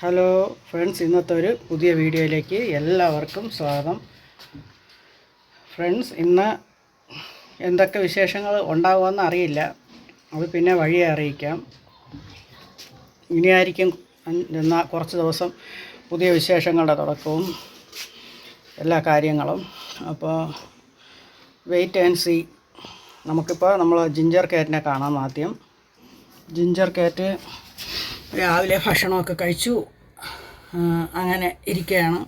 Hello friends ഇന്നത്തെ ഒരു പുതിയ വീഡിയോയിലേക്ക് എല്ലാവർക്കും സ്വാഗതം. ഫ്രണ്ട്സ് ഇന്ന് എന്തൊക്കെ വിശേഷങ്ങൾ ഉണ്ടാകുമെന്ന് അറിയില്ല. അത് പിന്നെ വഴിയെ അറിയിക്കാം. ഇനിയായിരിക്കും എന്നാൽ കുറച്ച് ദിവസം പുതിയ വിശേഷങ്ങളുടെ തുടക്കവും എല്ലാ കാര്യങ്ങളും. അപ്പോൾ വെയിറ്റ് ആൻഡ് സി നമുക്കിപ്പോൾ നമ്മൾ ജിഞ്ചർ കാറ്റിനെ കാണാം ആദ്യം. ജിഞ്ചർ കാറ്റ് രാവിലെ ഭക്ഷണമൊക്കെ കഴിച്ചു. അങ്ങനെ ഇരിക്കുകയാണ്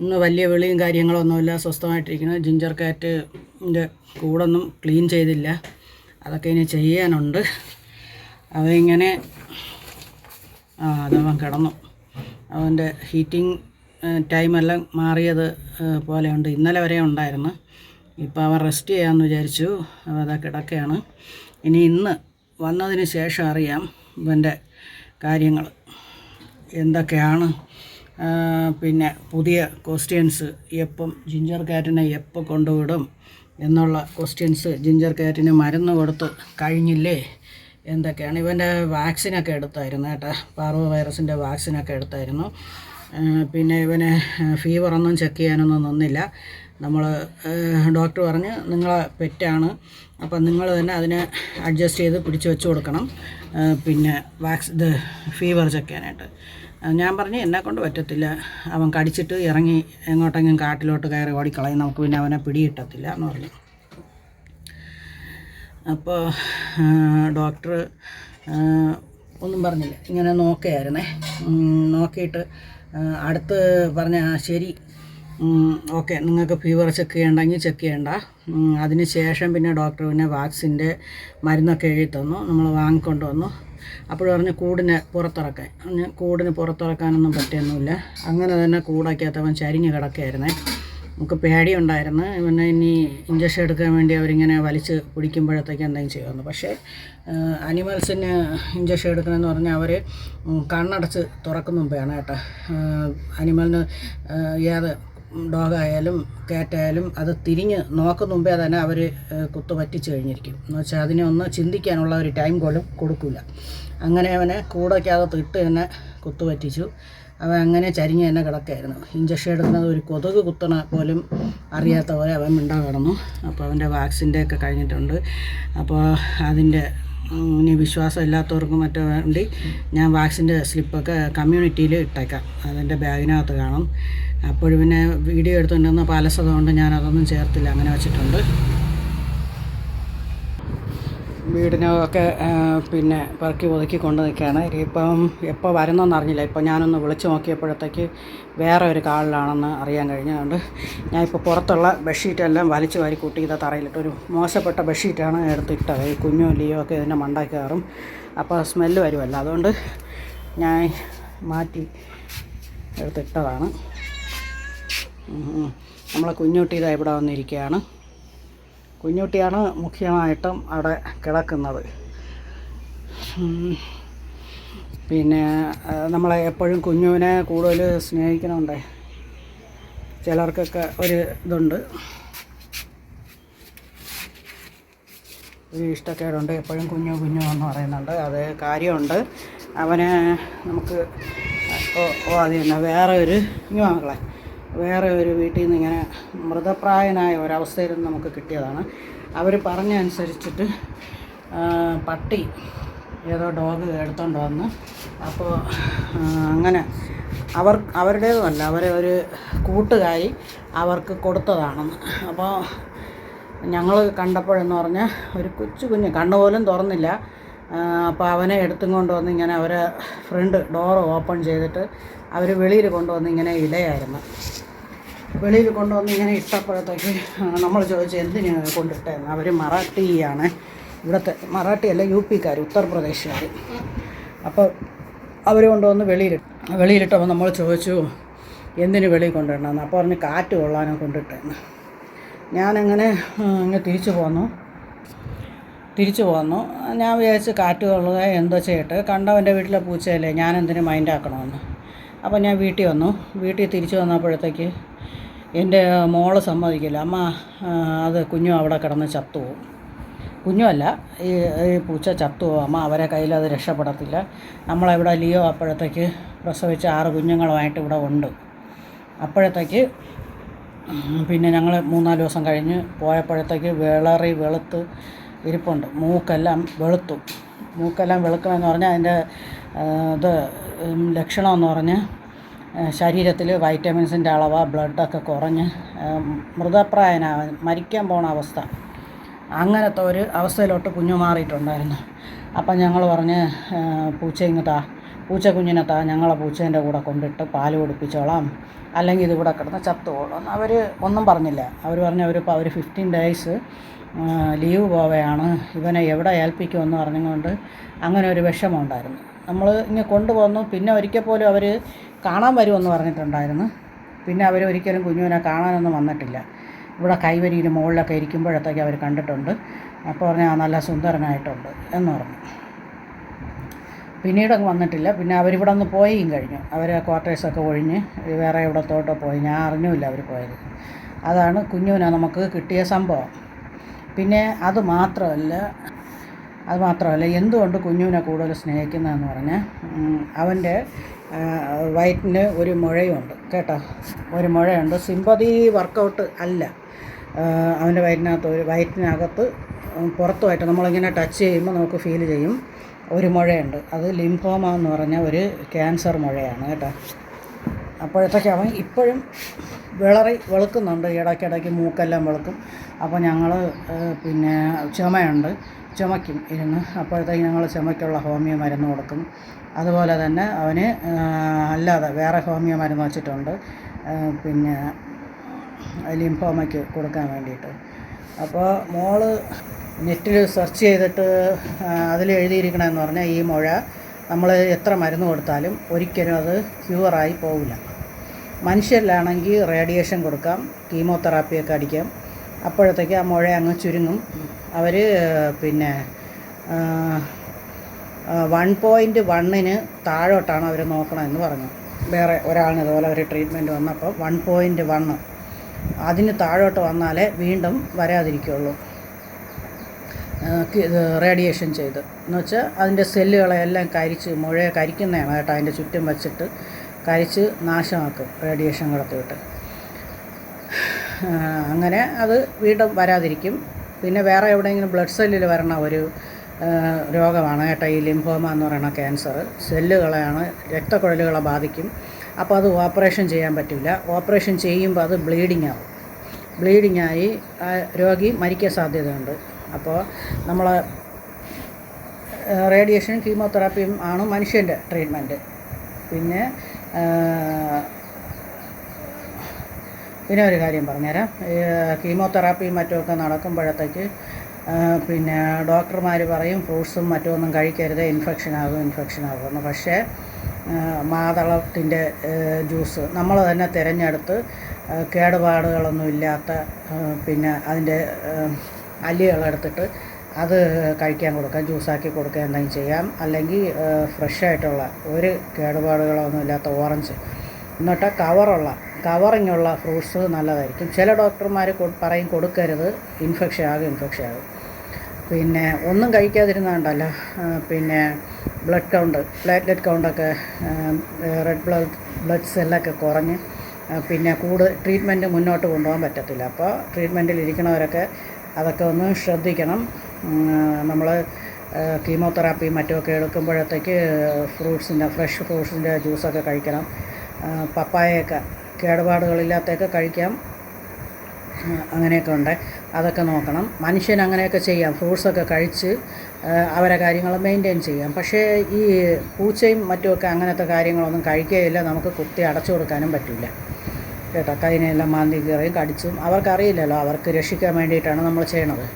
ഇന്ന് വലിയ വെളിയും കാര്യങ്ങളൊന്നുമില്ല. സ്വസ്ഥമായിട്ടിരിക്കുന്നു. ജിഞ്ചർ കാറ്റിന്റെ കൂടൊന്നും ക്ലീൻ ചെയ്തില്ല. അതൊക്കെ ഇനി ചെയ്യാനുണ്ട്. അതിങ്ങനെ അതവൻ കിടന്നു. അവന്റെ ഹീറ്റിംഗ് ടൈമെല്ലാം മാറിയത് പോലെയുണ്ട്. ഇന്നലെ വരെ ഉണ്ടായിരുന്നു. ഇപ്പോൾ അവൻ റെസ്റ്റ് ചെയ്യാമെന്ന് വിചാരിച്ചു. അപ്പോൾ അതാ കിടക്കുകയാണ് ഇനി ഇന്ന് വന്നതിന് ശേഷം അറിയാം ഇവന്റെ കാര്യങ്ങൾ. എന്തൊക്കെയാണ്? പിന്നെ പുതിയ ക്വസ്റ്റ്യൻസ് എപ്പം ജിഞ്ചർ കാറ്റിനെ എപ്പോൾ കൊണ്ടുവിടും എന്നുള്ള ക്വസ്റ്റ്യൻസ് ജിഞ്ചർ കാറ്റിന് മരുന്ന് കൊടുത്ത് കഴിഞ്ഞില്ലേ? എന്തൊക്കെയാണ്? ഇവന്റെ വാക്സിനൊക്കെ എടുത്തായിരുന്നു കേട്ടോ. പാർവ വൈറസിന്റെ വാക്സിനൊക്കെ എടുത്തായിരുന്നു. പിന്നെ ഇവന് ഫീവറൊന്നും ചെക്ക് ചെയ്യാനൊന്നും നിന്നില്ല. നമ്മൾ ഡോക്ടർ പറഞ്ഞ് നിങ്ങളെ പെറ്റാണ് അപ്പം നിങ്ങൾ തന്നെ അതിനെ അഡ്ജസ്റ്റ് ചെയ്ത് പിടിച്ചു വെച്ച് കൊടുക്കണം. പിന്നെ വാക്സ് ഇത് ഫീവർ ചെക്കാനായിട്ട്. ഞാൻ പറഞ്ഞു എന്നെ കൊണ്ട് പറ്റത്തില്ല. അവൻ കടിച്ചിട്ട് ഇറങ്ങി എങ്ങോട്ടെങ്കിലും കാട്ടിലോട്ട് കയറി ഓടിക്കളയും. നമുക്ക് പിന്നെ അവനെ പിടികിട്ടത്തില്ല എന്ന് പറഞ്ഞു. അപ്പോൾ ഡോക്ടർ ഒന്നും പറഞ്ഞില്ല. ഇങ്ങനെ നോക്കുകയായിരുന്നേ നോക്കിയിട്ട് അടുത്ത് പറഞ്ഞ ശരി ഓക്കെ നിങ്ങൾക്ക് ഫീവർ ചെക്ക് ചെയ്യണ്ടെങ്കിൽ ചെക്ക് ചെയ്യണ്ട. അതിന് ശേഷം പിന്നെ ഡോക്ടർ പിന്നെ വാക്സിന്റെ മരുന്നൊക്കെ എഴുതി തന്നു. നമ്മൾ വാങ്ങിക്കൊണ്ട് വന്നു അപ്പോൾ പറഞ്ഞ് കൂടിനെ പുറത്തിറക്കാൻ. കൂടിന് പുറത്തിറക്കാനൊന്നും പറ്റിയൊന്നുമില്ല. അങ്ങനെ തന്നെ കൂടൊക്കെയത്തവൻ ചരിഞ്ഞ് കിടക്കുകയായിരുന്നേ. നമുക്ക് പേടിയുണ്ടായിരുന്നു. പിന്നെ ഇനി ഇഞ്ചക്ഷൻ എടുക്കാൻ വേണ്ടി അവരിങ്ങനെ വലിച്ച് പിടിക്കുമ്പോഴത്തേക്ക് എന്തെങ്കിലും ചെയ്യുമെന്ന്. പക്ഷേ അനിമൽസിന് ഇഞ്ചക്ഷൻ എടുക്കണമെന്ന് പറഞ്ഞാൽ അവർ കണ്ണടച്ച് തുറക്കുന്ന മുമ്പെയാണ് കേട്ടോ. അനിമലിന് ഏത് ഡോഗായാലും കാറ്റായാലും അത് തിരിഞ്ഞ് നോക്കുന്ന മുമ്പേ തന്നെ അവർ കുത്തു പറ്റിച്ച് കഴിഞ്ഞിരിക്കും. എന്ന് വെച്ചാൽ അതിനെ ഒന്ന് ചിന്തിക്കാനുള്ള ഒരു ടൈം പോലും കൊടുക്കില്ല അങ്ങനെ അവനെ കൂടൊക്കകത്ത് ഇട്ട് തന്നെ കുത്തു പറ്റിച്ചു. അവൻ അങ്ങനെ ചരിഞ്ഞ് തന്നെ കിടക്കായിരുന്നു. ഇഞ്ചക്ഷൻ എടുക്കുന്നത് ഒരു കൊതുക് കുത്തണ പോലും അറിയാത്ത പോലെ അവൻ മിണ്ടാ കിടന്നു. അപ്പോൾ അവന്റെ വാക്സിന്റെ ഒക്കെ കഴിഞ്ഞിട്ടുണ്ട്. അപ്പോൾ അതിന്റെ ഇനി വിശ്വാസം ഇല്ലാത്തവർക്കും മറ്റോ വേണ്ടി ഞാൻ വാക്സിന്റെ സ്ലിപ്പൊക്കെ കമ്മ്യൂണിറ്റിയിൽ ഇട്ടേക്കാം. അതെന്റെ ബാഗിനകത്ത് കാണും. അപ്പോഴും പിന്നെ വീഡിയോ എടുത്തുകൊണ്ടിരുന്ന പാലസത കൊണ്ട് ഞാൻ അതൊന്നും ചേർത്തില്ല. അങ്ങനെ വെച്ചിട്ടുണ്ട്. വീടിനൊക്കെ പിന്നെ പെറുക്കി ഒതുക്കി കൊണ്ട് നിൽക്കുകയാണ്. ഇപ്പം എപ്പോൾ വരുന്നെന്ന് അറിഞ്ഞില്ല. ഇപ്പോൾ ഞാനൊന്ന് വിളിച്ച് നോക്കിയപ്പോഴത്തേക്ക് വേറെ ഒരു കാളിലാണെന്ന് അറിയാൻ കഴിഞ്ഞതുകൊണ്ട് ഞാൻ ഇപ്പോൾ പുറത്തുള്ള ബെഡ്ഷീറ്റെല്ലാം വലിച്ചു വാരി കൂട്ടി ഇതാ തറയിലിട്ട്. ഒരു മോശപ്പെട്ട ബെഡ്ഷീറ്റാണ് എടുത്തിട്ടത്. ഈ കുഞ്ഞും ലിയോ ഒക്കെ ഇതിന്റെ മണ്ടാക്കി കയറും. അപ്പോൾ സ്മെല്ല് വരുമല്ലോ. അതുകൊണ്ട് ഞാൻ മാറ്റി എടുത്തിട്ടതാണ്. നമ്മളെ കുഞ്ഞുട്ടി ഇതാ ഇവിടെ വന്നിരിക്കുകയാണ്. കുഞ്ഞുട്ടിയാണ് മുഖ്യമായിട്ടും അവിടെ കിടക്കുന്നത്. പിന്നെ നമ്മളെ എപ്പോഴും കുഞ്ഞുവിനെ കൂടുതൽ സ്നേഹിക്കണമുണ്ടേ. ചിലർക്കൊക്കെ ഒരു ഇതുണ്ട്. ഒരു ഇഷ്ടക്കേടുണ്ട്. എപ്പോഴും കുഞ്ഞു കുഞ്ഞു എന്ന് പറയുന്നുണ്ട്. അത് കാര്യമുണ്ട്. അവനെ നമുക്ക് ഓ അത് തന്നെ വേറെ ഒരു കുഞ്ഞു മക്കളെ വേറെ ഒരു വീട്ടിൽ നിന്ന് ഇങ്ങനെ മൃതപ്രായനായ ഒരവസ്ഥയിൽ നിന്ന് നമുക്ക് കിട്ടിയതാണ്. അവർ പറഞ്ഞ അനുസരിച്ചിട്ട് പട്ടി ഏതോ ഡോഗ് എടുത്തോണ്ട് വന്ന് അപ്പോൾ അങ്ങനെ അവർ അവരുടേതുമല്ല അവരെ ഒരു കൂട്ടുകാരി അവർക്ക് കൊടുത്തതാണെന്ന്. അപ്പോൾ ഞങ്ങൾ കണ്ടപ്പോഴെന്ന് പറഞ്ഞാൽ ഒരു കൊച്ചു കുഞ്ഞ് കണ്ണുപോലും തുറന്നില്ല. അപ്പോൾ അവനെ എടുത്തും കൊണ്ടുവന്ന് ഇങ്ങനെ അവരെ ഫ്രണ്ട് ഡോർ ഓപ്പൺ ചെയ്തിട്ട് അവർ വെളിയിൽ കൊണ്ടുവന്ന് ഇങ്ങനെ ഇടയായിരുന്നു. വെളിയിൽ കൊണ്ടുവന്ന് ഇങ്ങനെ ഇട്ടപ്പോഴത്തേക്ക് നമ്മൾ ചോദിച്ചു എന്തിനാണ് കൊണ്ടിട്ടതെന്ന് അവർ മറാഠിയാണ്. ഇവിടുത്തെ മറാഠിയല്ല യു പിക്കാർ ഉത്തർപ്രദേശുകാർ അപ്പോൾ അവർ കൊണ്ടുവന്ന് വെളിയിൽ വെളിയിലിട്ടപ്പോൾ നമ്മൾ ചോദിച്ചു എന്തിന് വെളിയിൽ കൊണ്ടിടണമെന്ന് അപ്പോൾ പറഞ്ഞ് കാറ്റ് കൊള്ളാനോ കൊണ്ടിട്ടെന്ന്. ഞാനങ്ങനെ ഇങ്ങനെ തിരിച്ചു പോന്നു. തിരിച്ചു പോന്നു. ഞാൻ വിചാരിച്ച് കാറ്റ് കൊള്ളുക എന്തോ ചെയ്യട്ടെ? കണ്ടവന്റെ വീട്ടിലെ പൂച്ചയല്ലേ ഞാനെന്തിനു മൈൻഡാക്കണമെന്ന് അപ്പോൾ ഞാൻ വീട്ടിൽ വന്നു. വീട്ടിൽ തിരിച്ചു വന്നപ്പോഴത്തേക്ക് എന്റെ മോൾ സമ്മതിക്കില്ല. അമ്മ അത് കുഞ്ഞു അവിടെ കിടന്ന് ചത്തുപോകും കുഞ്ഞുമല്ല ഈ ഈ പൂച്ച ചത്തു അമ്മ അവരെ കയ്യിൽ അത് രക്ഷപ്പെടത്തില്ല. നമ്മളെവിടെ ലിയോ അപ്പോഴത്തേക്ക് പ്രസവിച്ച ആറ് കുഞ്ഞുങ്ങളുമായിട്ട് ഇവിടെ ഉണ്ട്. അപ്പോഴത്തേക്ക് പിന്നെ ഞങ്ങൾ മൂന്നാൽ ദിവസം കഴിഞ്ഞ് പോയപ്പോഴത്തേക്ക് വിളറി വെളുത്ത് ഇരിപ്പുണ്ട്. മൂക്കെല്ലാം വെളുത്തു. മൂക്കെല്ലാം വെളുക്കണമെന്ന് പറഞ്ഞാൽ അതിന്റെ ഇത് ലക്ഷണമെന്ന് പറഞ്ഞ് ശരീരത്തിൽ വൈറ്റമിൻസിന്റെ അളവ് ബ്ലഡൊക്കെ കുറഞ്ഞ് മൃതപ്രായനാവാൻ മരിക്കാൻ പോണ അവസ്ഥ. അങ്ങനത്തെ ഒരു അവസ്ഥയിലോട്ട് കുഞ്ഞു മാറിയിട്ടുണ്ടായിരുന്നു. അപ്പം ഞങ്ങൾ പറഞ്ഞ് പൂച്ച ഇങ്ങത്താ പൂച്ച കുഞ്ഞിനെ താ ഞങ്ങളെ പൂച്ചേന്റെ കൂടെ കൊണ്ടിട്ട് പാൽ കുടിപ്പിച്ചോളാം. അല്ലെങ്കിൽ ഇതിവിടെ കിടന്ന് ചത്തുപോകണം അവർ ഒന്നും പറഞ്ഞില്ല. അവർ പറഞ്ഞു ഇപ്പോൾ അവർ ഫിഫ്റ്റീൻ ഡേയ്സ് ലീവ് പോവുകയാണ് ഇവനെ എവിടെ ഏൽപ്പിക്കുമെന്ന് പറഞ്ഞുകൊണ്ട് അങ്ങനെ ഒരു വിഷമമുണ്ടായിരുന്നു നമ്മൾ ഇങ്ങനെ കൊണ്ടുവന്നു. പിന്നെ ഒരിക്കൽ പോലും അവർ കാണാൻ വരുമെന്ന് പറഞ്ഞിട്ടുണ്ടായിരുന്നു. പിന്നെ അവർ ഒരിക്കലും കുഞ്ഞുവിനെ കാണാനൊന്നും വന്നിട്ടില്ല. ഇവിടെ കൈവരിയിൽ മുകളിലൊക്കെ ഇരിക്കുമ്പോഴത്തേക്ക് അവർ കണ്ടിട്ടുണ്ട്. അപ്പോൾ പറഞ്ഞാൽ നല്ല സുന്ദരനായിട്ടുണ്ട് എന്ന് പറഞ്ഞു. പിന്നീട് അങ്ങ് വന്നിട്ടില്ല. പിന്നെ അവരിവിടെ നിന്ന് പോയും കഴിഞ്ഞു. അവർ ക്വാർട്ടേഴ്സൊക്കെ ഒഴിഞ്ഞ് വേറെ ഇവിടത്തോട്ടോ പോയി. ഞാൻ അറിഞ്ഞുമില്ല അവർ പോയത്. അതാണ് കുഞ്ഞുവിനെ നമുക്ക് കിട്ടിയ സംഭവം. പിന്നെ അത് മാത്രമല്ല അത് മാത്രമല്ല എന്തുകൊണ്ട് കുഞ്ഞുവിനെ കൂടുതൽ സ്നേഹിക്കുന്നതെന്ന് പറഞ്ഞാൽ അവന്റെ വയറ്റിന് ഒരു മുഴയുണ്ട് കേട്ടോ. ഒരു മുഴയുണ്ട്. സിമ്പതി വർക്കൗട്ട് അല്ല. അവന്റെ വയറ്റിനകത്ത് ഒരു വയറ്റിനകത്ത് പുറത്തുമായിട്ട് നമ്മളിങ്ങനെ ടച്ച് ചെയ്യുമ്പോൾ നമുക്ക് ഫീൽ ചെയ്യും. ഒരു മുഴയുണ്ട്. അത് ലിംഫോമ എന്ന് പറഞ്ഞ ഒരു ക്യാൻസർ മുഴയാണ് കേട്ടോ. അപ്പോഴത്തേക്ക് അവൻ ഇപ്പോഴും വിളറി വെളുക്കുന്നുണ്ട്. ഇടയ്ക്കിടയ്ക്ക് മൂക്കെല്ലാം വെളുക്കും. അപ്പോൾ ഞങ്ങൾ പിന്നെ ചുമയുണ്ട്. ചുമയ്ക്കും ഇരുന്ന്. അപ്പോഴത്തേക്ക് ഞങ്ങൾ ചുമയ്ക്കുള്ള ഹോമിയോ മരുന്ന് കൊടുക്കും. അതുപോലെ തന്നെ അവന് അല്ലാതെ വേറെ ഹോമിയോ മരുന്ന് വച്ചിട്ടുണ്ട്. പിന്നെ ലിംഫോമയ്ക്ക് കൊടുക്കാൻ വേണ്ടിയിട്ട്. അപ്പോൾ മോൾ നെറ്റിൽ സെർച്ച് ചെയ്തിട്ട് അതിൽ എഴുതിയിരിക്കണമെന്ന് പറഞ്ഞാൽ ഈ മുഴ നമ്മൾ എത്ര മരുന്ന് കൊടുത്താലും ഒരിക്കലും അത് ക്യൂറായി പോവില്ല. മനുഷ്യരിലാണെങ്കിൽ റേഡിയേഷൻ കൊടുക്കാം കീമോതെറാപ്പിയൊക്കെ അടിക്കാം. അപ്പോഴത്തേക്ക് ആ മുഴ അങ്ങ് ചുരുങ്ങും. അവർ പിന്നെ വൺ പോയിന്റ് വണ്ണിന് താഴോട്ടാണ് അവർ നോക്കണമെന്ന് പറഞ്ഞു. വേറെ ഒരാളിന് ഇതുപോലെ ഒരു ട്രീറ്റ്മെന്റ് വന്നപ്പോൾ വൺ പോയിന്റ് വണ്ണ് അതിന് താഴോട്ട് വന്നാലേ വീണ്ടും വരാതിരിക്കുള്ളൂ. ഇത് റേഡിയേഷൻ ചെയ്ത്. എന്ന് വെച്ചാൽ അതിന്റെ സെല്ലുകളെല്ലാം കരിച്ച് മുഴയെ കരിക്കുന്നതാണ് കേട്ടോ അതിന്റെ ചുറ്റും വച്ചിട്ട് കരിച്ച് നാശമാക്കും റേഡിയേഷൻ കടത്തിവിട്ട് ആ, അങ്ങനെ അത് വീണ്ടും വരാതിരിക്കും. പിന്നെ വേറെ എവിടെയെങ്കിലും ബ്ലഡ് സെല്ലിൽ വരണ ഒരു രോഗമാണ് കേട്ടോ ഈ ലിംഫോമ എന്ന് പറയുന്ന ക്യാൻസർ. സെല്ലുകളെയാണ് രക്തക്കുഴലുകളെ ബാധിക്കും. അപ്പോൾ അത് ഓപ്പറേഷൻ ചെയ്യാൻ പറ്റില്ല. ഓപ്പറേഷൻ ചെയ്യുമ്പോൾ അത് ബ്ലീഡിങ് ആവും. ബ്ലീഡിങ് ആയി രോഗി മരിക്കാൻ സാധ്യതയുണ്ട്. അപ്പോൾ നമ്മൾ റേഡിയേഷൻ കീമോതെറാപ്പിയും ആണ് മനുഷ്യന്റെ ട്രീറ്റ്മെന്റ്. പിന്നെ പിന്നെ ഒരു കാര്യം പറഞ്ഞുതരാം. കീമോതെറാപ്പിയും മറ്റുമൊക്കെ നടക്കുമ്പോഴത്തേക്ക് പിന്നെ ഡോക്ടർമാർ പറയും ഫ്രൂട്ട്സും മറ്റുമൊന്നും കഴിക്കരുത് ഇൻഫെക്ഷൻ ആകും ഇൻഫെക്ഷൻ ആകുമെന്ന് പക്ഷേ മാതളത്തിന്റെ ജ്യൂസ് നമ്മൾ തന്നെ തിരഞ്ഞെടുത്ത് കേടുപാടുകളൊന്നും ഇല്ലാത്ത പിന്നെ അതിന്റെ അല്ലികളെടുത്തിട്ട് അത് കഴിക്കാൻ കൊടുക്കാം ജ്യൂസാക്കി കൊടുക്കുക എന്തെങ്കിലും ചെയ്യാം. അല്ലെങ്കിൽ ഫ്രഷായിട്ടുള്ള ഒരു കേടുപാടുകളൊന്നും ഇല്ലാത്ത ഓറഞ്ച്. എന്നിട്ട് കവറുള്ള കവറിങ് ഉള്ള ഫ്രൂട്ട്സ് നല്ലതായിരിക്കും. ചില ഡോക്ടർമാർ പറയും കൊടുക്കരുത് ഇൻഫെക്ഷൻ ആകും ഇൻഫെക്ഷൻ ആകും. പിന്നെ ഒന്നും കഴിക്കാതിരുന്നാണ്ടല്ല പിന്നെ ബ്ലഡ് കൗണ്ട് പ്ലേറ്റ്ലെറ്റ് കൗണ്ടൊക്കെ റെഡ് ബ്ലഡ് ബ്ലഡ് സെല്ലൊക്കെ കുറഞ്ഞ് പിന്നെ കൂടുതൽ ട്രീറ്റ്മെന്റ് മുന്നോട്ട് കൊണ്ടുപോകാൻ പറ്റത്തില്ല. അപ്പോൾ ട്രീറ്റ്മെന്റിൽ ഇരിക്കുന്നവരൊക്കെ അതൊക്കെ ഒന്ന് ശ്രദ്ധിക്കണം. നമ്മൾ കീമോതെറാപ്പിയും മറ്റുമൊക്കെ എടുക്കുമ്പോഴത്തേക്ക് ഫ്രൂട്ട്സിന്റെ ഫ്രഷ് ഫ്രൂട്ട്സിന്റെ ജ്യൂസൊക്കെ കഴിക്കണം. പപ്പായയൊക്കെ കേടുപാടുകളില്ലാത്തൊക്കെ കഴിക്കാം. അങ്ങനെയൊക്കെ ഉണ്ട്. അതൊക്കെ നോക്കണം. മനുഷ്യൻ അങ്ങനെയൊക്കെ ചെയ്യാം. ഫ്രൂട്ട്സൊക്കെ കഴിച്ച് അവരെ കാര്യങ്ങൾ മെയിന്റെയിൻ ചെയ്യാം. പക്ഷേ ഈ പൂച്ചയും മറ്റുമൊക്കെ അങ്ങനത്തെ കാര്യങ്ങളൊന്നും കഴിക്കുകയില്ല. നമുക്ക് കുത്തി അടച്ചു കൊടുക്കാനും പറ്റില്ല. കേട്ടോ? കൈനെല്ലാം മാന്തി കയറിയും കടിച്ചും. അവർക്കറിയില്ലല്ലോ. അവർക്ക് രക്ഷിക്കാൻ വേണ്ടിയിട്ടാണ് നമ്മൾ ചെയ്യണത്.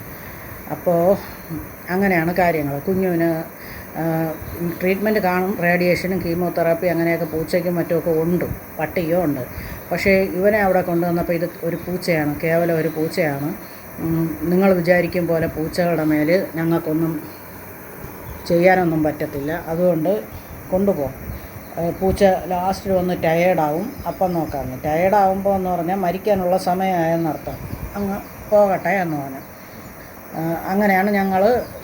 അപ്പോൾ അങ്ങനെയാണ് കാര്യങ്ങൾ. കുഞ്ഞുവിന് ട്രീറ്റ്മെന്റ് കാണും. റേഡിയേഷനും കീമോതെറാപ്പി അങ്ങനെയൊക്കെ പൂച്ചയ്ക്കും മറ്റുമൊക്കെ ഉണ്ട്. പട്ടിയോ ഉണ്ട്. പക്ഷേ ഇവനെ അവിടെ കൊണ്ടുവന്നപ്പോൾ ഇത് ഒരു പൂച്ചയാണ്. കേവലം ഒരു പൂച്ചയാണ്. നിങ്ങൾ വിചാരിക്കും പോലെ പൂച്ചകളുടെ മേൽ ഞങ്ങൾക്കൊന്നും ചെയ്യാനൊന്നും പറ്റത്തില്ല. അതുകൊണ്ട് കൊണ്ടുപോകും. പൂച്ച ലാസ്റ്റിൽ വന്ന് ടയേർഡാവും അപ്പം നോക്കാമെന്ന് ടയേർഡാവുമ്പോൾ എന്ന് പറഞ്ഞാൽ മരിക്കാനുള്ള സമയമായെന്നർത്ഥം. അങ്ങ് പോകട്ടെ എന്ന് പറഞ്ഞു. അങ്ങനെയാണ് ഞങ്ങൾ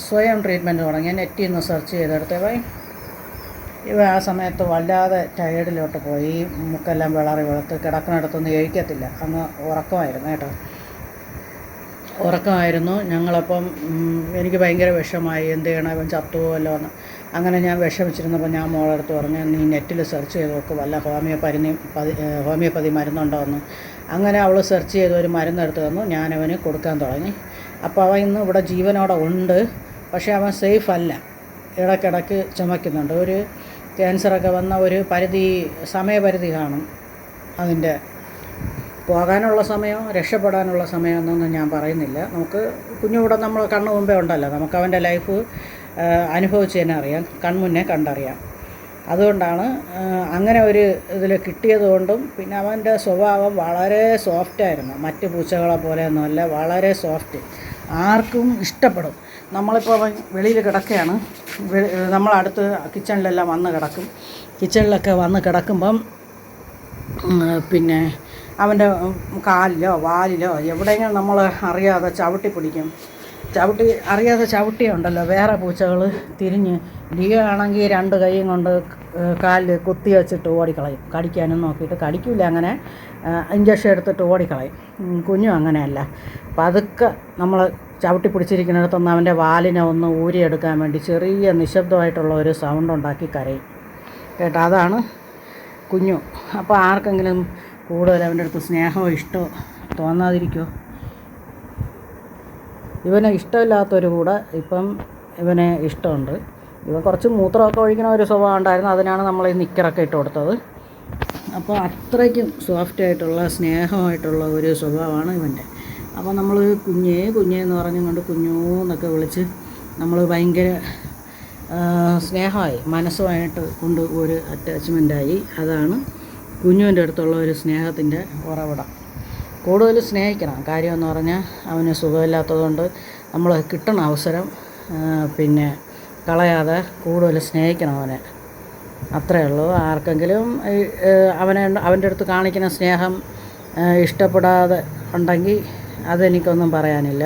സ്വയം ട്രീറ്റ്മെന്റ് തുടങ്ങി നെറ്റിൽ നിന്ന് സെർച്ച് ചെയ്തെടുത്തപ്പോൾ ഇവ ആ സമയത്ത് വല്ലാതെ ടയേർഡിലോട്ട് പോയി. മുക്കെല്ലാം വിളറി വെളുത്ത് കിടക്കുന്നിടത്തൊന്നും എഴിക്കത്തില്ല അന്ന് ഉറക്കമായിരുന്നു കേട്ടോ. ഉറക്കമായിരുന്നു. ഞങ്ങളപ്പം എനിക്ക് ഭയങ്കര വിഷമായി എന്ത് ചെയ്യണം? ഇവൻ ചത്തുപോകല്ലോ എന്ന് അങ്ങനെ ഞാൻ വിഷമിച്ചിരുന്നപ്പോൾ ഞാൻ മോളെടുത്ത് പറഞ്ഞു നീ നെറ്റിൽ സെർച്ച് ചെയ്ത് നോക്ക് വല്ല ഹോമിയോപ്പതി പതി ഏഹ് ഹോമിയോപ്പതി മരുന്നുണ്ടോ എന്ന്. അങ്ങനെ അവൾ സെർച്ച് ചെയ്ത് ഒരു മരുന്നെടുത്ത് തന്നു ഞാനവന് കൊടുക്കാൻ തുടങ്ങി. അപ്പോൾ അവൻ ഇന്ന് ഇവിടെ ജീവനോടെ ഉണ്ട് പക്ഷേ അവൻ സേഫ് അല്ല. ഇടയ്ക്കിടയ്ക്ക് ചുമക്കുന്നുണ്ട് ഒരു ക്യാൻസറൊക്കെ വന്ന ഒരു പരിധി സമയപരിധി കാണും അതിന്റെ. പോകാനുള്ള സമയം രക്ഷപ്പെടാനുള്ള സമയം എന്നൊന്നും ഞാൻ പറയുന്നില്ല. നമുക്ക് കുഞ്ഞുകൂടെ നമ്മൾ കണ്ണു മുമ്പേ ഉണ്ടല്ലോ. നമുക്ക് അവന്റെ ലൈഫ് അനുഭവിച്ച് തന്നെ അറിയാം കൺമുന്നേ കണ്ടറിയാം. അതുകൊണ്ടാണ് അങ്ങനെ ഒരു ഇതിൽ കിട്ടിയതുകൊണ്ടും പിന്നെ അവന്റെ സ്വഭാവം വളരെ സോഫ്റ്റായിരുന്നു മറ്റ് പൂച്ചകളെ പോലെയൊന്നുമല്ല വളരെ സോഫ്റ്റ് ആർക്കും ഇഷ്ടപ്പെടും. നമ്മളിപ്പോൾ അവൻ വെളിയിൽ കിടക്കുകയാണ്. നമ്മളടുത്ത് കിച്ചണിലെല്ലാം വന്ന് കിടക്കും. കിച്ചണിലൊക്കെ വന്ന് കിടക്കുമ്പം പിന്നെ അവന്റെ കാലിലോ വാലിലോ എവിടെയെങ്കിലും നമ്മൾ അറിയാതെ ചവിട്ടി പിടിക്കും. ചവിട്ടി അറിയാതെ ചവിട്ടിയുണ്ടല്ലോ വേറെ പൂച്ചകൾ തിരിഞ്ഞ് ലിയോ ആണെങ്കിൽ രണ്ട് കൈയും കൊണ്ട് കാലിൽ കുത്തി വെച്ചിട്ട് ഓടിക്കളയും. കടിക്കാനും നോക്കിയിട്ട് കടിക്കില്ല അങ്ങനെ. ഇഞ്ചക്ഷൻ എടുത്തിട്ട് ഓടിക്കളയും. കുഞ്ഞും അങ്ങനെയല്ല. പതുക്കെ നമ്മൾ ചവിട്ടി പിടിച്ചിരിക്കുന്നിടത്തൊന്ന് അവന്റെ വാലിനെ ഒന്ന് ഊരിയെടുക്കാൻ വേണ്ടി ചെറിയ നിശബ്ദമായിട്ടുള്ള ഒരു സൗണ്ട് ഉണ്ടാക്കി കരയും. കേട്ടോ? അതാണ് കുഞ്ഞു. അപ്പോൾ ആർക്കെങ്കിലും കൂടുതൽ അവന്റെ അടുത്ത് സ്നേഹമോ ഇഷ്ടമോ തോന്നാതിരിക്കുമോ ഇവന് ഇഷ്ടമില്ലാത്തൊരു കൂടെ ഇപ്പം ഇവന് ഇഷ്ടമുണ്ട്. ഇവൻ കുറച്ച് മൂത്രമൊക്കെ ഒഴിക്കണ ഒരു സ്വഭാവം ഉണ്ടായിരുന്നു. അതിനാണ് നമ്മൾ ഈ നിക്കറൊക്കെ ഇട്ട് കൊടുത്തത്. അപ്പോൾ അത്രയ്ക്കും സോഫ്റ്റ് ആയിട്ടുള്ള സ്നേഹമായിട്ടുള്ള ഒരു സ്വഭാവമാണ് ഇവന്റെ അപ്പോൾ നമ്മൾ കുഞ്ഞേ കുഞ്ഞേ എന്ന് പറഞ്ഞും കൊണ്ട് കുഞ്ഞൂ എന്നൊക്കെ വിളിച്ച് നമ്മൾ ഭയങ്കര സ്നേഹമായി മനസ്സുമായിട്ട് കൊണ്ട് ഒരു അറ്റാച്ച്മെന്റായി അതാണ് കുഞ്ഞുവിന്റെ അടുത്തുള്ള ഒരു സ്നേഹത്തിന്റെ ഉറവിടം. കൂടുതൽ സ്നേഹിക്കണം. കാര്യമെന്ന് പറഞ്ഞാൽ അവന് സുഖമില്ലാത്തതുകൊണ്ട് നമ്മൾ കിട്ടണ അവസരം പിന്നെ കളയാതെ കൂടുതൽ സ്നേഹിക്കണം അവനെ. അത്രേ ഉള്ളൂ. ആർക്കെങ്കിലും അവനെ അവന്റെ അടുത്ത് കാണിക്കുന്ന സ്നേഹം ഇഷ്ടപ്പെടാതെ ഉണ്ടെങ്കിൽ അതെനിക്കൊന്നും പറയാനില്ല.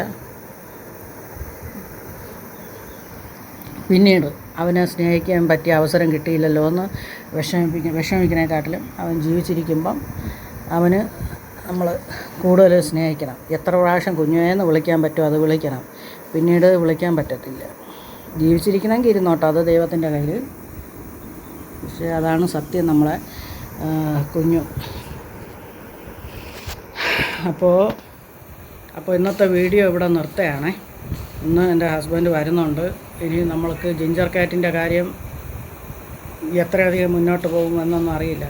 പിന്നീട് അവനെ സ്നേഹിക്കാൻ പറ്റിയ അവസരം കിട്ടിയില്ലല്ലോ എന്ന് വിഷമിപ്പിക്ക വിഷമിക്കുന്നതിനെക്കാട്ടിലും അവൻ ജീവിച്ചിരിക്കുമ്പം അവന് നമ്മൾ കൂടുതൽ സ്നേഹിക്കണം. എത്ര പ്രാവശ്യം കുഞ്ഞുവേന്ന് വിളിക്കാൻ പറ്റുമോ അത് വിളിക്കണം. പിന്നീട് വിളിക്കാൻ പറ്റത്തില്ല. ജീവിച്ചിരിക്കണമെങ്കിൽ ഇരുന്നോട്ടോ അത് ദൈവത്തിന്റെ കയ്യിൽ. പക്ഷേ അതാണ് സത്യം നമ്മളെ കുഞ്ഞു. അപ്പോൾ അപ്പോൾ ഇന്നത്തെ വീഡിയോ ഇവിടെ നിർത്തുകയാണേ. ഇന്ന് എന്റെ ഹസ്ബൻഡ് വരുന്നുണ്ട്. ഇനി നമ്മൾക്ക് ജിഞ്ചർ കാറ്റിന്റെ കാര്യം എത്രയധികം മുന്നോട്ട് പോകുമെന്നൊന്നും അറിയില്ല.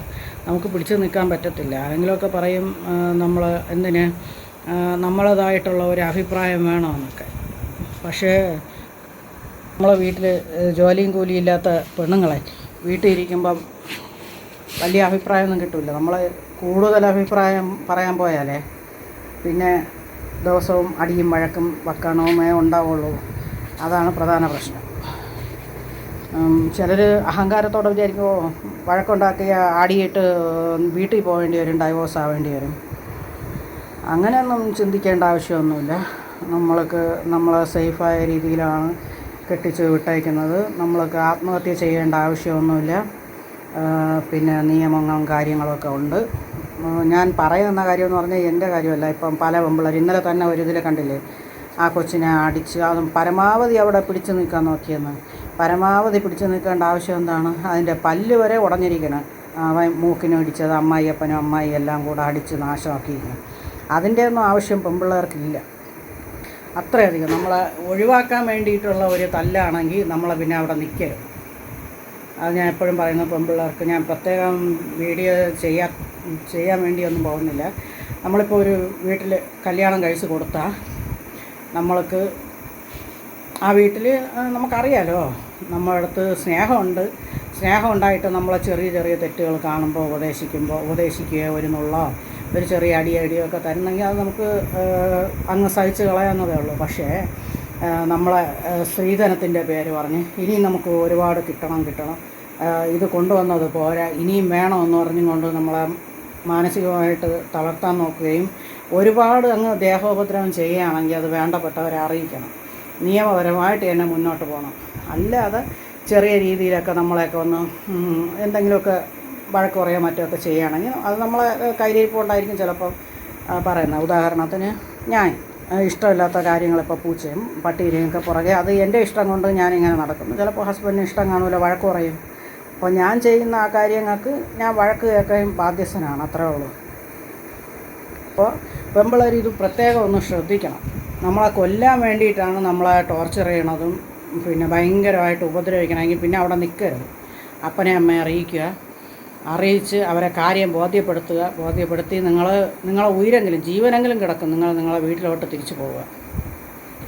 നമുക്ക് പിടിച്ചു നിൽക്കാൻ പറ്റത്തില്ല. ആരെങ്കിലുമൊക്കെ പറയും നമ്മൾ എന്തിന് നമ്മളതായിട്ടുള്ള ഒരു അഭിപ്രായം വേണമെന്നൊക്കെ. പക്ഷേ നമ്മളെ വീട്ടിൽ ജോലിയും കൂലിയും ഇല്ലാത്ത പെണ്ണുങ്ങളെ വീട്ടിൽ ഇരിക്കുമ്പം വലിയ അഭിപ്രായമൊന്നും കിട്ടില്ല നമ്മൾ കൂടുതൽ അഭിപ്രായം പറയാൻ പോയാലേ പിന്നെ ദിവസവും അടിയും വഴക്കും വക്കണവുമേ ഉണ്ടാവുള്ളൂ. അതാണ് പ്രധാന പ്രശ്നം. ചിലർ അഹങ്കാരത്തോടെ വിചാരിക്കുമോ വഴക്കുണ്ടാക്കിയ ആടിയിട്ട് വീട്ടിൽ പോകേണ്ടി വരും ഡൈവോഴ്സ് ആവേണ്ടി വരും. അങ്ങനെയൊന്നും ചിന്തിക്കേണ്ട ആവശ്യമൊന്നുമില്ല. നമ്മൾക്ക് നമ്മൾ സേഫായ രീതിയിലാണ് കെട്ടിച്ച് വിട്ടയക്കുന്നത്. നമ്മൾക്ക് ആത്മഹത്യ ചെയ്യേണ്ട ആവശ്യമൊന്നുമില്ല. പിന്നെ നിയമങ്ങളും കാര്യങ്ങളൊക്കെ ഉണ്ട്. ഞാൻ പറയുന്ന കാര്യമെന്ന് പറഞ്ഞാൽ എന്റെ കാര്യമല്ല. ഇപ്പം പല പെമ്പിള്ളേർ ഇന്നലെ തന്നെ ഒരു ഇതിൽ കണ്ടില്ലേ? ആ കൊച്ചിനെ അടിച്ച് അതും പരമാവധി അവിടെ പിടിച്ചു നിൽക്കാൻ നോക്കിയെന്ന്. പരമാവധി പിടിച്ചു നിൽക്കേണ്ട ആവശ്യം എന്താണ്? അതിന്റെ പല്ല് വരെ ഉടഞ്ഞിരിക്കണം. അവൻ മൂക്കിനും ഇടിച്ചത് അമ്മായിയപ്പനും അമ്മായി എല്ലാം കൂടെ അടിച്ച് നാശമാക്കിയിരിക്കണം അതിന്റെ ഒന്നും ആവശ്യം പെമ്പിള്ളേർക്കില്ല. അത്രയധികം. നമ്മളെ ഒഴിവാക്കാൻ വേണ്ടിയിട്ടുള്ള ഒരു തല്ലാണെങ്കിൽ നമ്മളെ പിന്നെ അവിടെ നിൽക്കരുത്. അത് ഞാൻ എപ്പോഴും പറയുന്നു പെൺപിള്ളേർക്ക് ഞാൻ പ്രത്യേകം വീഡിയോ ചെയ്യാൻ ചെയ്യാൻ വേണ്ടിയൊന്നും പോകുന്നില്ല. നമ്മളിപ്പോൾ ഒരു വീട്ടിൽ കല്യാണം കഴിച്ച് കൊടുത്താൽ നമ്മൾക്ക് ആ വീട്ടിൽ നമുക്കറിയാലോ നമ്മുടെ അടുത്ത് സ്നേഹമുണ്ട്. സ്നേഹമുണ്ടായിട്ട് നമ്മളെ ചെറിയ ചെറിയ തെറ്റുകൾ കാണുമ്പോൾ ഉപദേശിക്കുമ്പോൾ ഉപദേശിക്കുകയോ ഒരു ഒരു ചെറിയ അടി അടിയോ ഒക്കെ തരുന്നെങ്കിൽ അത് നമുക്ക് അങ്ങ് സഹിച്ച് കളയാവുന്നതേ ഉള്ളൂ. പക്ഷേ നമ്മളെ സ്ത്രീധനത്തിന്റെ പേര് പറഞ്ഞ് ഇനിയും നമുക്ക് ഒരുപാട് കിട്ടണം കിട്ടണം. ഇത് കൊണ്ടുവന്നത് പോരാ ഇനിയും വേണമെന്ന് പറഞ്ഞുകൊണ്ട് നമ്മളെ മാനസികമായിട്ട് തളർത്താൻ നോക്കുകയും ഒരുപാട് അങ്ങ് ദേഹോപദ്രവം ചെയ്യുകയാണെങ്കിൽ അത് വേണ്ടപ്പെട്ടവരെ അറിയിക്കണം. നിയമപരമായിട്ട് തന്നെ മുന്നോട്ട് പോകണം. അല്ലാതെ ചെറിയ രീതിയിലൊക്കെ നമ്മളെയൊക്കെ ഒന്ന് എന്തെങ്കിലുമൊക്കെ വഴക്ക് പറയുകയോ മറ്റൊക്കെ ചെയ്യുകയാണെങ്കിൽ അത് നമ്മളെ കയ്യിലിരിപ്പുണ്ടായിരിക്കും ചിലപ്പം പറയുന്നത്. ഉദാഹരണത്തിന് ഞാൻ ഇഷ്ടമില്ലാത്ത കാര്യങ്ങളിപ്പോൾ പൂച്ചയും പട്ടിയുടെയും ഒക്കെ പുറകെ അത് എന്റെ ഇഷ്ടം കൊണ്ട് ഞാനിങ്ങനെ നടക്കുന്നു. ചിലപ്പോൾ ഹസ്ബൻഡിന് ഇഷ്ടം കാണൂല വഴക്ക് പറയും. അപ്പോൾ ഞാൻ ചെയ്യുന്ന ആ കാര്യങ്ങൾക്ക് ഞാൻ വഴക്ക് കേൾക്കുകയും ബാധ്യസ്ഥനാണ് അത്രേ ഉള്ളൂ. അപ്പോൾ പെമ്പിളർ ഇത് പ്രത്യേകം ഒന്ന് ശ്രദ്ധിക്കണം. നമ്മളെ കൊല്ലാൻ വേണ്ടിയിട്ടാണ് നമ്മളെ ടോർച്ചർ ചെയ്യണതും പിന്നെ ഭയങ്കരമായിട്ട് ഉപദ്രവിക്കണമെങ്കിൽ പിന്നെ അവിടെ നിൽക്കരുത് അപ്പനെ അമ്മയെ അറിയിക്കുക. അറിയിച്ച് അവരെ കാര്യം ബോധ്യപ്പെടുത്തുക. ബോധ്യപ്പെടുത്തി നിങ്ങൾ നിങ്ങളെ ഉയരെങ്കിലും ജീവനെങ്കിലും കിടക്കും. നിങ്ങൾ നിങ്ങളെ വീട്ടിലോട്ട് തിരിച്ചു പോവുക.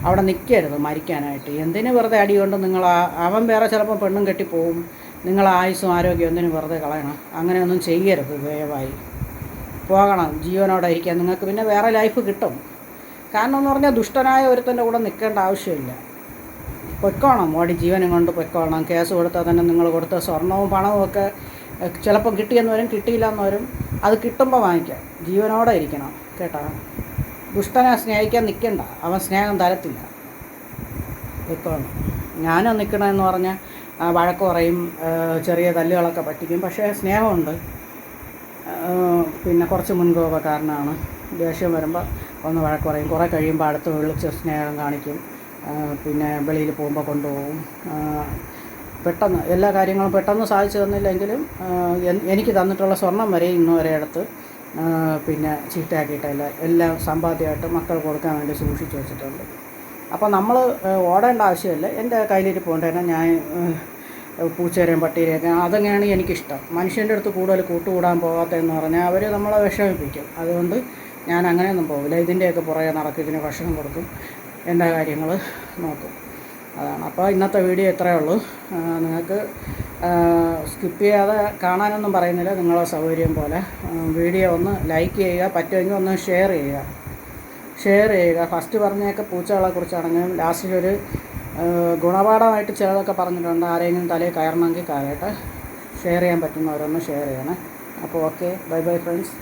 അവിടെ നിൽക്കരുത് മരിക്കാനായിട്ട്. എന്തിനു വെറുതെ അടി കൊണ്ട് നിങ്ങൾ അവൻ വേറെ ചിലപ്പോൾ പെണ്ണും കെട്ടിപ്പോവും. നിങ്ങളെ ആയുസ്സും ആരോഗ്യം എന്തിനു വെറുതെ കളയണം? അങ്ങനെയൊന്നും ചെയ്യരുത് ദയവായി. പോകണം ജീവനോടെ ഇരിക്കാൻ നിങ്ങൾക്ക് പിന്നെ വേറെ ലൈഫ് കിട്ടും. കാരണം എന്ന് പറഞ്ഞാൽ ദുഷ്ടനായ ഒരുത്തന്റെ കൂടെ നിൽക്കേണ്ട ആവശ്യമില്ല. പൊയ്ക്കോണം മോടി ജീവനും കൊണ്ട് പൊയ്ക്കോണം. കേസ് കൊടുത്താൽ തന്നെ നിങ്ങൾ കൊടുത്ത സ്വർണവും പണവും ഒക്കെ ചിലപ്പോൾ ചിലപ്പം കിട്ടിയെന്ന് വരും കിട്ടിയില്ല എന്ന് വരും അത് കിട്ടുമ്പോൾ വാങ്ങിക്കാം. ജീവനോടെ ഇരിക്കണം കേട്ടോ. ദുഷ്ടനെ സ്നേഹിക്കാൻ നിൽക്കണ്ട. അവൻ സ്നേഹം തരത്തില്ല. പൊയ്ക്കോണം. ഞാനും നിൽക്കണമെന്ന് പറഞ്ഞാൽ വഴക്കുറയും ചെറിയ തല്ലുകളൊക്കെ പറ്റിക്കും. പക്ഷേ സ്നേഹമുണ്ട്. പിന്നെ കുറച്ച് മുൻകോപക്കാരനാണ് ദേഷ്യം വരുമ്പോൾ ഒന്ന് വഴക്ക് പറയും. കുറേ കഴിയുമ്പോൾ അടുത്ത് വിളിച്ച് സ്നേഹം കാണിക്കും. പിന്നെ വെളിയിൽ പോകുമ്പോൾ കൊണ്ടുപോകും. പെട്ടെന്ന് എല്ലാ കാര്യങ്ങളും പെട്ടെന്ന് സാധിച്ചു തന്നില്ലെങ്കിലും എനിക്ക് തന്നിട്ടുള്ള സ്വർണം വരെ ഇന്നും വരെ എടുത്ത് പിന്നെ ചീത്തയാക്കിയിട്ടില്ല എല്ലാം സമ്പാദ്യമായിട്ട് മക്കൾ കൊടുക്കാൻ വേണ്ടി സൂക്ഷിച്ചു വെച്ചിട്ടുണ്ട്. അപ്പോൾ നമ്മൾ ഓടേണ്ട ആവശ്യമില്ല. എന്റെ കയ്യിലിരിപ്പുണ്ട് തന്നെ ഞാൻ പൂച്ചേരെയും പട്ടീരെയൊക്കെ അതങ്ങനെയാണ് എനിക്കിഷ്ടം? മനുഷ്യന്റെ അടുത്ത് കൂടുതൽ കൂട്ടുകൂടാൻ പോകാത്തതെന്ന് പറഞ്ഞാൽ അവർ നമ്മളെ വിഷമിപ്പിക്കും. അതുകൊണ്ട് ഞാൻ അങ്ങനെയൊന്നും പോകില്ല ഇതിന്റെയൊക്കെ പുറകെ നടക്കും. ഇതിന് ഭക്ഷണം കൊടുക്കും. എന്റെ കാര്യങ്ങൾ നോക്കും. അതാണ്. അപ്പോൾ ഇന്നത്തെ വീഡിയോ ഇത്രയേ ഉള്ളൂ. നിങ്ങൾക്ക് സ്കിപ്പ് ചെയ്യാതെ കാണാനൊന്നും പറയുന്നില്ല. നിങ്ങളെ സൗകര്യം പോലെ. വീഡിയോ ഒന്ന് ലൈക്ക് ചെയ്യുക. പറ്റുമെങ്കിൽ ഒന്ന് ഷെയർ ചെയ്യുക. ഷെയർ ചെയ്യുക. ഫസ്റ്റ് പറഞ്ഞൊക്കെ പൂച്ചകളെ കുറിച്ചാണെങ്കിലും ലാസ്റ്റിലൊരു ഗുണപാഠമായിട്ട് ചിലതൊക്കെ പറഞ്ഞിട്ടുണ്ട്. ആരെങ്കിലും തലയിൽ കയറണമെങ്കിൽ കയറട്ടെ. ഷെയർ ചെയ്യാൻ പറ്റുന്നവരൊന്ന് ഷെയർ ചെയ്യണേ. അപ്പോൾ ഓക്കെ ബൈ ബൈ ഫ്രണ്ട്സ്